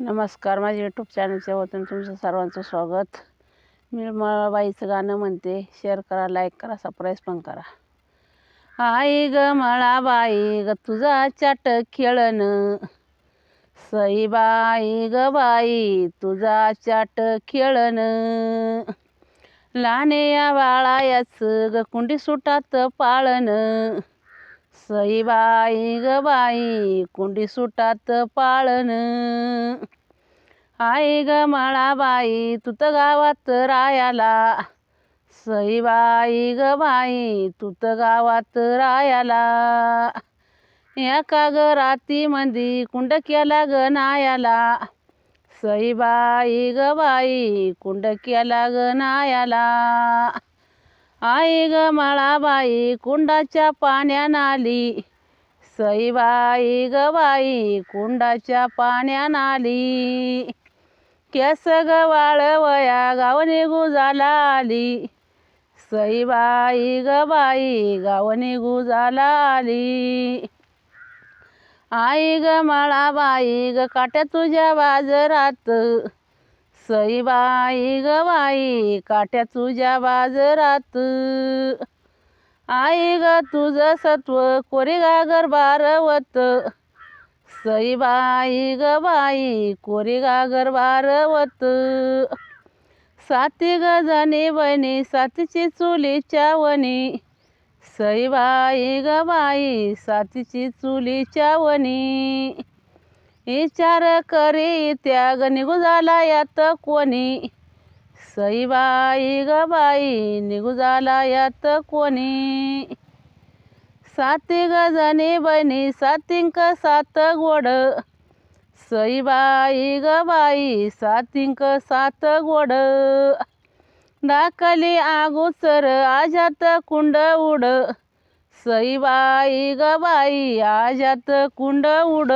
नमस्कार माझ्या यूट्यूब चॅनलच्या वतीनं तुमचं सर्वांचं स्वागत. मी मळाबाईचं गाणं म्हणते शेअर करा लाईक करा सबस्क्राईब पण करा. आई ग मला बाई ग तुझा चाट खेळणं. सईबाई ग बाई तुझा चाट खेळणं. लहाने या बाळायाचं ग कुंडी सुटात पाळणं. सई बाई ग बाई कुंडी सुटात पाळणं. आई ग बाई तू तर गावात रायाला. सई बाई ग बाई तू तर गावात रायाला. या का ग राती मंदी कुंड केला ग नायाला. सई बाई ग बाई कुंड केला ग नायाला. आई ग माळाबाई कुंडाच्या पाण्यान आली. सईबाई ग बाई कुंडाच्या पाण्यान आली. केस ग वाळवया गाव निघू झाला आली. सईबाई ग बाई गाव निघू झाला आली. आई ग माळाबाई ग काट्या तुझ्या बाजरात. सईबाई गवाई ग बाई काट्या तुझ्या बाजरात. आई ग तुझं सत्व कोरेगा गागर सईबाई गवाई कोरेगा ग बाई बारवत. साती ग जणी बहिणी सातीची चुलीच्या वनी सईबाई गवाई ग बाई सातीची चुलीच्या वनी विचार करी त्याग निघू झाला यात कोणी? सईबाई ग बाई निघू झाला यात कोणी? साती गजनी बहिणी सातिंक सात गोड. सईबाई ग बाई सातिंक सात गोड. दाखली आगोचर आजात कुंड उड. सईबाई ग बाई आजात कुंड उड.